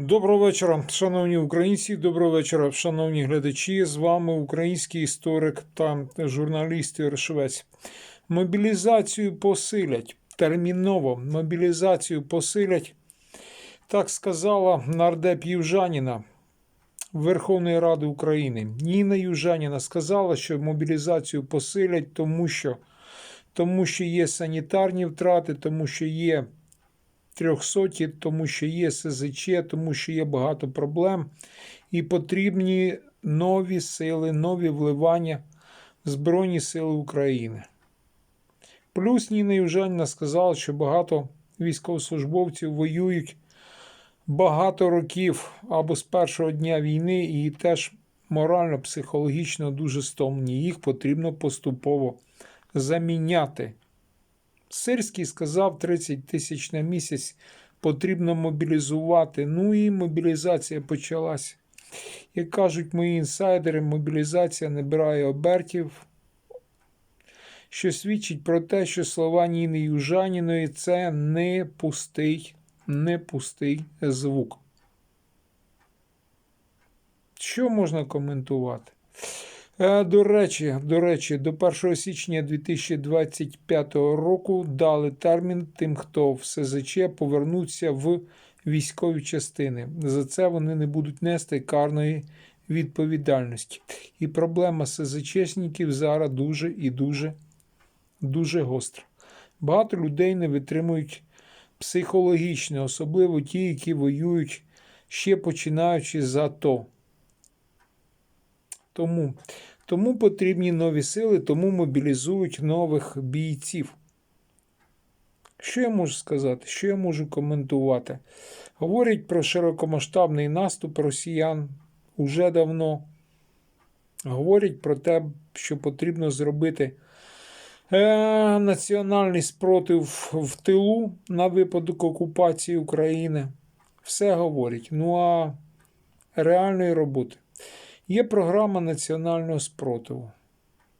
Доброго вечора, шановні українці. Доброго вечора, шановні глядачі. З вами український історик та журналіст Ігор Мобілізацію посилять терміново. Мобілізацію посилять. Так сказала нардеп Южаніна Верховної Ради України. Ніна Южаніна сказала, що мобілізацію посилять, тому що, тому що є санітарні втрати, тому що є трьохсоті, тому що є СЗЧ, тому що є багато проблем, і потрібні нові сили, нові вливання в Збройні Сили України. Плюс Ніна Южаніна сказала, що багато військовослужбовців воюють багато років або з першого дня війни, і теж морально, психологічно дуже стомлені. Їх потрібно поступово заміняти. Сирський сказав 30 тисяч на місяць потрібно мобілізувати. Ну і мобілізація почалася. Як кажуть мої інсайдери, мобілізація набирає обертів, що свідчить про те, що слова Ніни Южаніної це не пустий, не пустий звук. Що можна коментувати? Е, До речі, до речі, до 1 січня 2025 року дали термін тим, хто в СЗЧ повернуться в військові частини. За це вони не будуть нести карної відповідальності. І проблема СЗЧшників зараз дуже і дуже, дуже гостра. Багато людей не витримують психологічно, особливо ті, які воюють ще починаючи з АТО. Тому тому потрібні нові сили, тому мобілізують нових бійців. Що я можу сказати? Що я можу коментувати? Говорять про широкомасштабний наступ росіян уже давно. Говорять про те, що потрібно зробити е, національний спротив в тилу на випадок окупації України. Все говорять. Ну а реальної роботи. Є програма національного спротиву.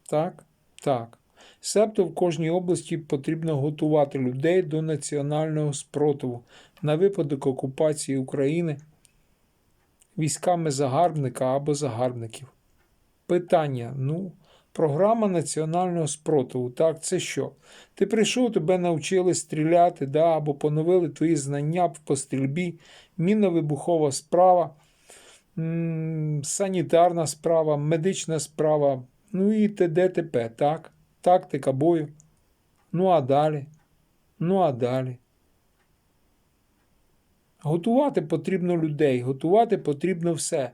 Так? Так. Себто в кожній області потрібно готувати людей до національного спротиву на випадок окупації України військами загарбника або загарбників. Питання: ну, програма національного спротиву. Так, це що? Ти прийшов, тебе навчили стріляти, да, або поновили твої знання по стрільбі, мінно-вибухова справа санітарна справа, медична справа, ну і т.д. т.п. Так? Тактика бою. Ну а далі? Ну а далі. Готувати потрібно людей, готувати потрібно все,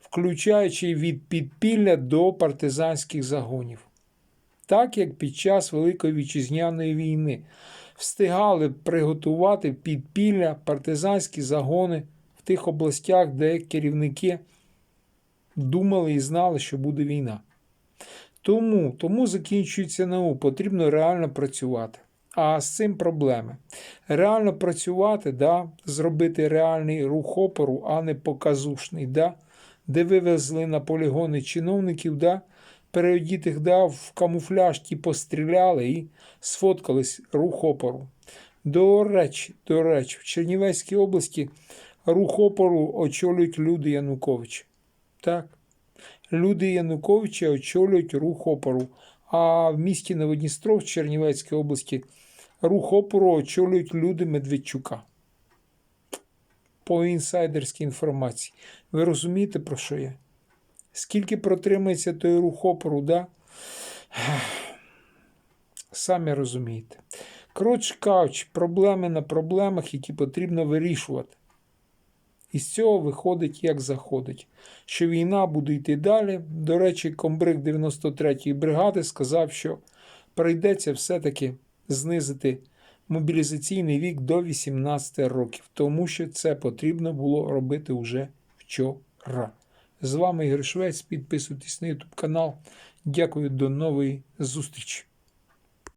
включаючи від підпілля до партизанських загонів. Так як під час Великої Вітчизняної війни встигали приготувати підпілля партизанські загони тих областях, де керівники думали і знали, що буде війна. Тому тому закінчується НАУ, потрібно реально працювати. А з цим проблеми. Реально працювати, да, зробити реальний рух опору, а не показушний, да, де вивезли на полігони чиновників, да, переодітих да, в камуфляж ті постріляли і сфоткались рух опору. До речі, до речі, в Чернівецькій області рух опору очолюють люди Януковича. Так. Люди Януковича очолюють рух опору. А в місті Новодністров Чернівецької області рух опору очолюють люди Медведчука. По інсайдерській інформації. Ви розумієте, про що я? Скільки протримається той рух опору, да? Самі розумієте. Коротше кажучи, проблеми на проблемах, які потрібно вирішувати. І з цього виходить, як заходить, що війна буде йти далі. До речі, комбриг 93-ї бригади сказав, що прийдеться все-таки знизити мобілізаційний вік до 18 років, тому що це потрібно було робити вже вчора. З вами Ігор Швець. Підписуйтесь на YouTube канал. Дякую, до нової зустрічі.